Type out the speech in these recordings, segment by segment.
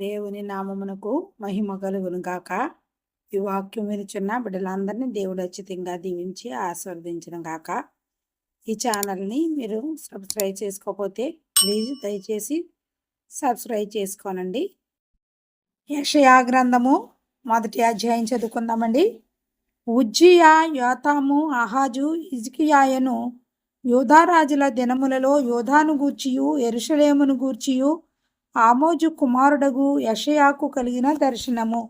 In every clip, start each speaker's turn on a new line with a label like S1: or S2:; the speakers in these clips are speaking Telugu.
S1: దేవుని నామమునకు మహిమ కలుగును గాక. ఈ వాక్యం వినిచున్న బిడ్డలందరినీ దేవుడు అచ్చితంగా దీవించి ఆస్వాదించడం గాక. ఈ ఛానల్ని మీరు సబ్స్క్రైబ్ చేసుకోకపోతే ప్లీజ్ దయచేసి సబ్స్క్రైబ్ చేసుకోనండి. యషయా గ్రంథము మొదటి అధ్యాయం చదువుకుందామండి. ఉజ్జియా యోతాము అహాజు ఇజ్కియాయను యోధారాజుల దినములలో యోధాను గూర్చియు ఎరుషలేమును గూర్చియు ఆమోజు కుమారుడగు యషయాకు కలిగిన దర్శనము.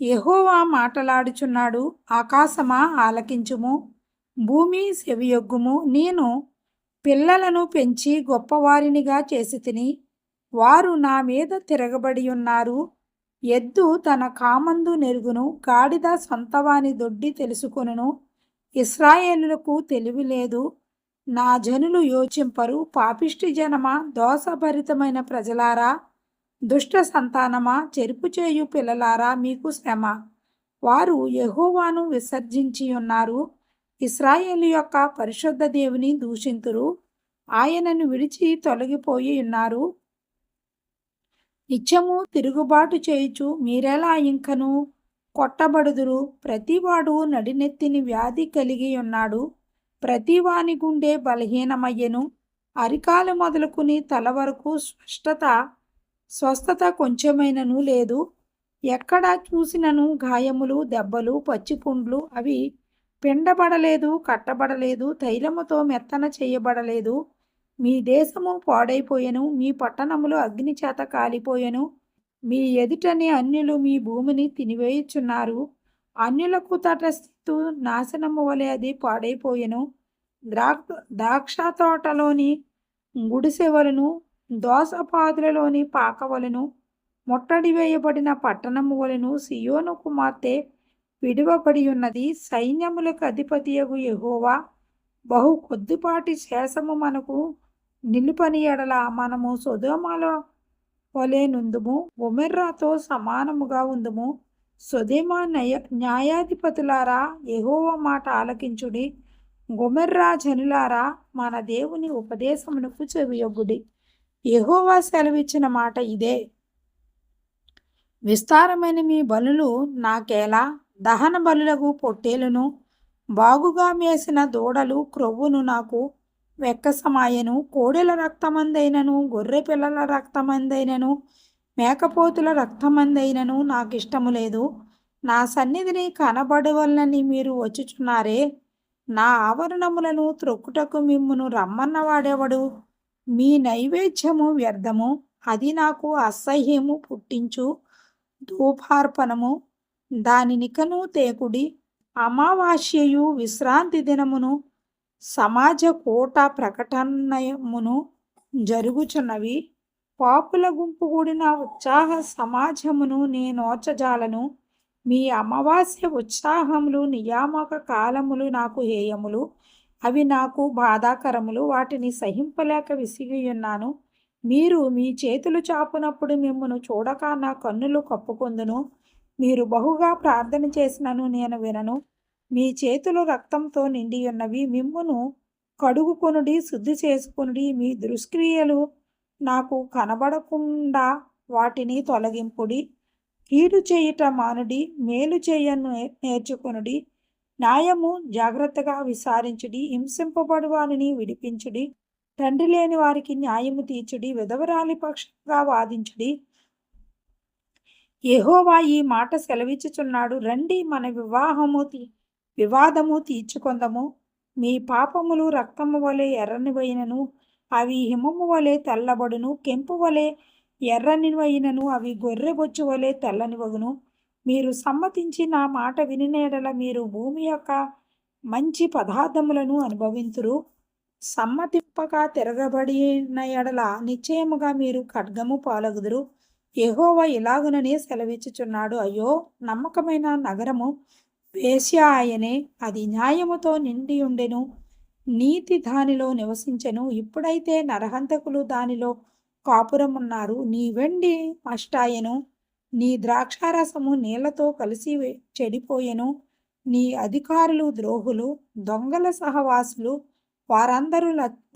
S1: యహోవా మాటలాడుచున్నాడు ఆకాశమా ఆలకించుము భూమి సెవియొగ్గుము నేను పిల్లలను పెంచి గొప్పవారినిగా చేసి తిని వారు నా మీద తిరగబడి ఉన్నారు ఎద్దు తన కామందు నెరుగును గాడిద సొంతవాని దొడ్డి తెలుసుకొనును. ఇస్రాయేలులకు తెలివి లేదు నా జనులు యోచింపరు పాపిష్టి జనమా దోషభరితమైన ప్రజలారా? దుష్ట సంతానమా చెరుపు చేయు పిల్లలారా మీకు శ్రమ. వారు యహోవాను విసర్జించి ఉన్నారు. ఇస్రాయేల్ యొక్క పరిశుద్ధ దేవుని దూషింతురు. ఆయనను విడిచి తొలగిపోయి ఉన్నారు. నిత్యము తిరుగుబాటు చేయుచు మీరెలా ఇంకను కొట్టబడుదురు? ప్రతివాడు నడినెత్తిని వ్యాధి కలిగి ఉన్నాడు. ప్రతివాని గుండె బలహీనమయ్యెను. అరికాలు మొదలుకుని తల వరకు స్పష్టత స్వస్థత కొంచెమైనను లేదు. ఎక్కడ చూసినను గాయములు దెబ్బలు పచ్చిపుండ్లు అవి పిండబడలేదు కట్టబడలేదు తైలముతో మెత్తన చేయబడలేదు. మీ దేశము పాడైపోయెను మీ పట్టణములు అగ్నిచేత కాలిపోయెను. మీ ఎదుటనే అన్యులు మీ భూమిని తినివేయుచున్నారు. అన్యులకు తటస్థితు నాశనము వలె అది పాడైపోయెను. ద్రాక్ష ద్రాక్ష తోటలోని గుడిసెవలను దోసపాదులలోని పాకవలను ముట్టడి వేయబడిన పట్టణము వలను సియోను కుమార్తె విడివబడి ఉన్నది సైన్యములకు అధిపతియగు యహోవా బహు కొద్దిపాటి శేషము మనకు నిలుపని ఎడల మనము సుధోమలో వలె నుందుము ఒమెర్రాతో సమానముగా ఉందుము. సొదేమా నయ న్యాయాధిపతులారా ఎహోవ మాట ఆలకించుడి. గుమెర్రా జనులారా మన దేవుని ఉపదేశమునకు చెవియొగ్గుడి. ఎహోవా సెలవిచ్చిన మాట ఇదే. విస్తారమైన మీ బలులు నాకేలా? దహన బలులకు పొట్టేలును? బాగుగా మేసిన దూడలు క్రొవ్వును నాకు వెక్కసమాయను. కోడెల రక్తమందైనను గొర్రె పిల్లల రక్తమందైనను మేకపోతుల రక్తమందైనను నాకు ఇష్టము లేదు. నా సన్నిధిని కనబడవలనని మీరు వచ్చుచున్నారే. నా ఆవరణములను త్రొక్కుటకు మిమ్మును రమ్మన్నవాడెవడు మీ నైవేద్యము వ్యర్థము. అది నాకు అసహ్యము పుట్టించు ధూపార్పణము. దానినికను తేకుడి అమావాస్యయు విశ్రాంతి దినమును. సమాజ కోట ప్రకటనమును జరుగుచున్నవి. పాపుల గుంపు కూడిన ఉత్సాహ సమాజమును నేనోచజాలను మీ అమావాస్య ఉత్సాహములు నియామక కాలములు నాకు హేయములు. అవి నాకు బాధాకరములు. వాటిని సహింపలేక విసిగియున్నాను. మీరు మీ చేతులు చాపునప్పుడు మిమ్మను చూడక నా కన్నులు కప్పుకొందును. మీరు బహుగా ప్రార్థన చేసినను నేను వినను. మీ చేతులు రక్తంతో నిండియున్నవి. మిమ్మును కడుగుకొనుడి శుద్ధి చేసుకొనుడి. మీ దుష్క్రియలు నాకు కనబడకుండా వాటిని తొలగింపుడి. కీడు చేయుట మానుడి మేలు చేయను నేర్చుకొనుడి. న్యాయము జాగ్రత్తగా విసారించుడి హింసింపబడు వారిని విడిపించుడి. తండ్రి లేని వారికి న్యాయము తీర్చుడి విధవరాలి పక్షంగా వాదించుడి. ఎహోవా ఈ మాట సెలవిచ్చుచున్నాడు. రండి మన వివాహము తీ వివాదము తీర్చుకొందము. మీ పాపములు రక్తము వలె ఎర్రనివైనను. అవి హిమము వలె తెల్లబడును కెంపు వలె ఎర్రనివైనను అవి గొర్రెబొచ్చు వలె తెల్లనివగును మీరు సమ్మతించి నా మాట వినినేడల మీరు భూమి యొక్క మంచి పదార్థములను అనుభవింతురు. సమ్మతింపక తిరగబడిన ఎడల నిశ్చయముగా మీరు ఖడ్గము పాలగుదురు. ఎహోవ ఇలాగుననే సెలవిచ్చుచున్నాడు. అయ్యో నమ్మకమైన నగరము వేశ్య ఆయనే అది న్యాయముతో నిండి ఉండెను. నీతి దానిలో నివసించెను. ఇప్పుడైతే నరహంతకులు దానిలో కాపురమున్నారు. నీ వెండి అష్టాయను నీ ద్రాక్షారసము నీళ్ళతో కలిసి చెడిపోయెను. నీ అధికారులు ద్రోహులు దొంగల సహవాసులు వారందరూ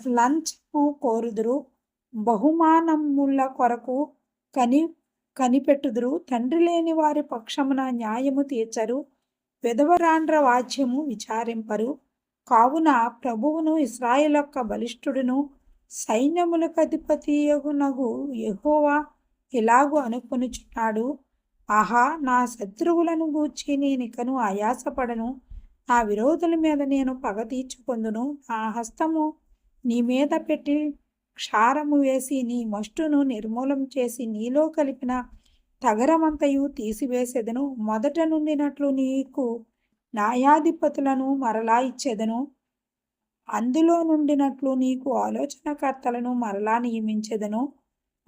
S1: లంచము కోరుదురు. బహుమానముల కొరకు కని కనిపెట్టుదురు. తండ్రి లేని వారి పక్షమున న్యాయము తీర్చరు. విధవరాండ్ర వాద్యము విచారింపరు. కావున ప్రభువును ఇస్రాయేలొక్క బలిష్ఠుడును సైన్యములకు అధిపతియగునగు యహోవా ఇలాగు అనుకొనుచున్నాడు. ఆహా నా శత్రువులను గూర్చి నేనికను ఆయాసపడను. నా విరోధుల మీద నేను పగ తీర్చుకొందును. నా హస్తము నీ మీద పెట్టి క్షారము వేసి నీ మష్టును నిర్మూలం చేసి నీలో కలిపిన తగరమంతయు తీసివేసెదను. మొదట నుండినట్లు నీకు న్యాయాధిపతులను మరలా ఇచ్చేదను. అందులో నుండినట్లు నీకు ఆలోచనకర్తలను మరలా నియమించెదను.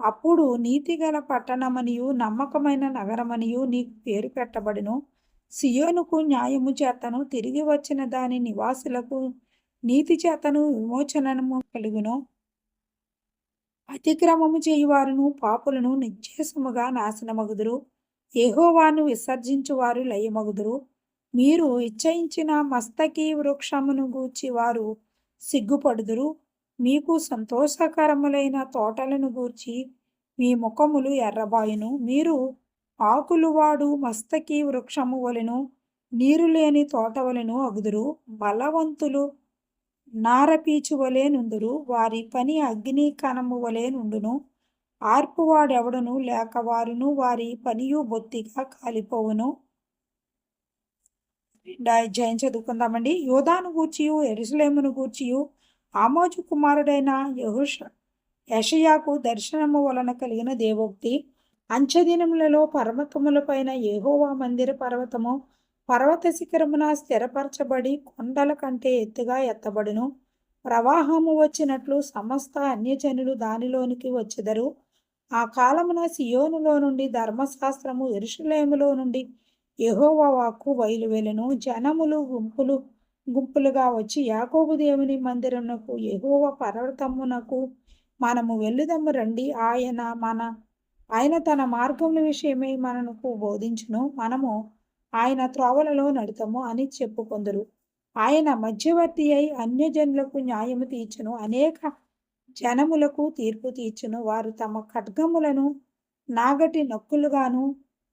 S1: అప్పుడు నీతిగల పట్టణమనియు నమ్మకమైన నగరమనియు నీకు పేరు పెట్టబడును. సియోనుకు న్యాయము చేతను తిరిగి వచ్చిన దాని నివాసులకు నీతి చేతను విమోచనము కలుగును. అతిక్రమము చేయువారును పాపులను నిశ్చేసముగా నాశనమగుదురు. ఏహోవాను విసర్జించువారు లయమగుదురు. మీరు ఇచ్చయించిన మస్తకి వృక్షమును గూర్చి వారు సిగ్గుపడుదురు. మీకు సంతోషకరములైన తోటలను గూర్చి మీ ముఖములు ఎర్రబాయును. మీరు ఆకులు వాడు మస్తకి వృక్షము వలెను నీరు లేని తోట వలెను అగుదురు. బలవంతులు నారపీచు వలె నుందురు. వారి పని అగ్ని కణము వలె నుండును. ఆర్పువాడెవడను లేక వారును వారి పనియు బొత్తిగా కాలిపోవును. జయం చదువుకుందామండి. యోధాను గూర్చియు ఎరుసలేమును గూర్చియు ఆమోజు కుమారుడైన యహుష యషయాకు దర్శనము వలన కలిగిన దేవోక్తి. అంచదినములలో పర్వతములపైన ఏహోవా మందిర పర్వతము పర్వత శిఖరమున స్థిరపరచబడి కొండల కంటే ఎత్తుగా ఎత్తబడును. ప్రవాహము వచ్చినట్లు సమస్త అన్యజనులు దానిలోనికి వచ్చెదరు. ఆ కాలమున సియోనులో నుండి ధర్మశాస్త్రము ఎరుషులేములో నుండి యెహోవా వాక్కు బయలువెళ్ళెను జనములు గుంపులు గుంపులుగా వచ్చి యాకోబు దేవుని మందిరమునకు యహోవ పర్వతమునకు మనము వెళ్ళుదమ్ము రండి. ఆయన మన ఆయన తన మార్గముల విషయమై మనకు బోధించును. మనము ఆయన త్రోవలలో నడుతము అని చెప్పుకొందరు. ఆయన మధ్యవర్తి అయి అన్యజనులకు న్యాయము తీర్చును. అనేక జనములకు తీర్పు తీర్చును. వారు తమ ఖడ్గములను నాగటి నొక్కులుగాను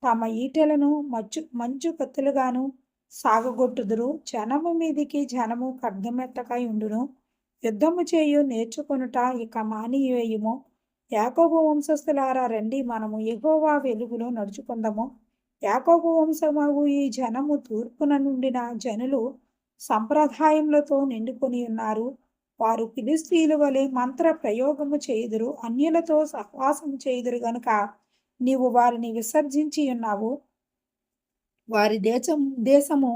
S1: తమ ఈటెలను మచ్చు మంచు కత్తులుగాను సాగగొట్టుదురు. జనము మీదికి జనము ఖడ్గమెత్తకై ఉండును. యుద్ధము చేయు నేర్చుకొనుట ఇక మానివేయుము. యాకోబు వంశస్థులారా రండి మనము ఎగోవా వెలుగులో నడుచుకుందాము. యాకోబు వంశమగు ఈ జనము తూర్పున నుండిన జనులు సంప్రదాయములతో నిండుకొని ఉన్నారు. వారు పిలిస్తీలు వలె మంత్ర ప్రయోగము చేయుదురు. అన్యులతో సహవాసం చేయుదురు గనుక నీవు వారిని విసర్జించి ఉన్నావు. వారి దేశం దేశము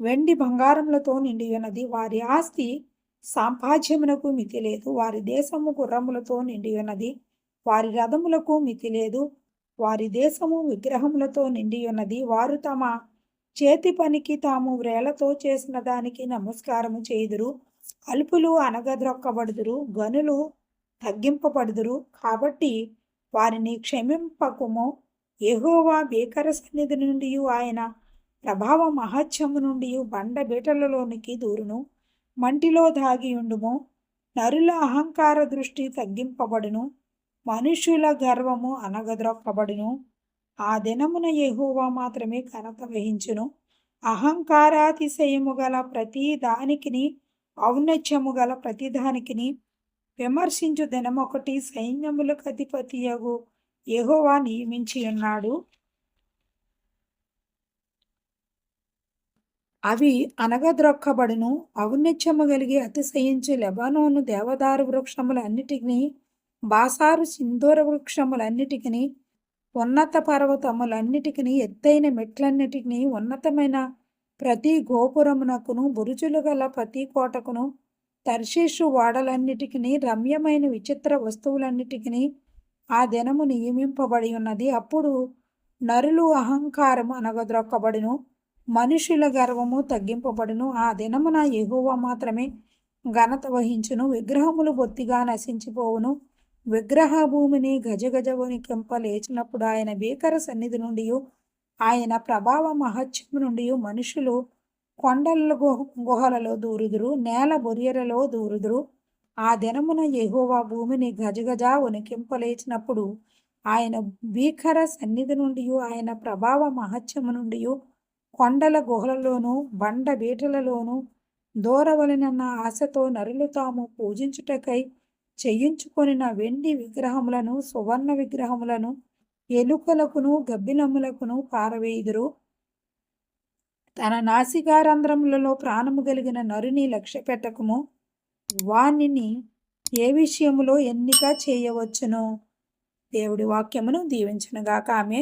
S1: వెండి బంగారములతో నిండి ఉన్నది. వారి ఆస్తి సాంపాజ్యమునకు మితి లేదు. వారి దేశము గుర్రములతో నిండి ఉన్నది. వారి రథములకు మితి లేదు. వారి దేశము విగ్రహములతో నిండి ఉన్నది. వారు తమ చేతి పనికి తాము వ్రేలతో చేసిన దానికి నమస్కారము చేయుదురు. అల్పులు అనగద్రొక్కబడుదురు గనులు తగ్గింపబడుదురు. కాబట్టి వారిని క్షమింపకుము. ఎహోవా భీకర సన్నిధి నుండి ఆయన ప్రభావ మహత్యము నుండి బండ బీటలలోనికి దూరును. మంటిలో దాగియుండుము నరుల అహంకార దృష్టి తగ్గింపబడును. మనుషుల గర్వము అనగద్రొక్కబడును ఆ దినమున ఎహోవా మాత్రమే ఘనత వహించును. అహంకారాతిశయము గల ప్రతి దానికిని ఔన్నత్యము గల ప్రతిదానికిని విమర్శించు దినమొకటి సైన్యములకు అధిపతియగు ఎహోవా నియమించి ఉన్నాడు. అవి అనగద్రొక్కబడును ఔన్నత్యము కలిగి అతిశయించి లెబనోను దేవదారు వృక్షములన్నిటినీ బాసారు సింధూర వృక్షములన్నిటికీ ఉన్నత పర్వతములన్నిటికీ ఎత్తైన మెట్లన్నిటికీ ఉన్నతమైన ప్రతి గోపురమునకును బురుజులు గల ప్రతి కోటకును తర్షీషు ఓడలన్నిటికీ రమ్యమైన విచిత్ర వస్తువులన్నిటికీ ఆ దినము నియమింపబడి ఉన్నది. అప్పుడు నరులు అహంకారము అనగద్రొక్కబడును మనుషుల గర్వము తగ్గింపబడును. ఆ దినమున ఎగువ మాత్రమే ఘనత వహించును విగ్రహములు బొత్తిగా నశించిపోవును. విగ్రహ భూమిని గజగజ వణికింప లేచినప్పుడు ఆయన భీకర సన్నిధి నుండి ఆయన ప్రభావ మహత్యం నుండి మనుషులు కొండల గుహ గుహలలో దూరుదురు నేల బొరియలలో దూరుదురు. ఆ దినమున యహోవా భూమిని గజగజ వణికింపలేచినప్పుడు ఆయన భీకర సన్నిధి నుండి ఆయన ప్రభావ మహత్యము నుండి కొండల గుహలలోను బండ బీటలలోనూ దూరవలనన్న ఆశతో నరులు తాము పూజించుటకై చేయించుకొనిన వెండి విగ్రహములను సువర్ణ విగ్రహములను ఎలుకలకును గబ్బిలములకును పారవేయుదురు. తన నాసికారంధ్రములలో ప్రాణము కలిగిన నరుని లక్ష్య పెట్టకము. వానిని ఏ విషయములో ఎన్నిక చేయవచ్చును? దేవుడి వాక్యమును దీవించనుగాక. ఆమె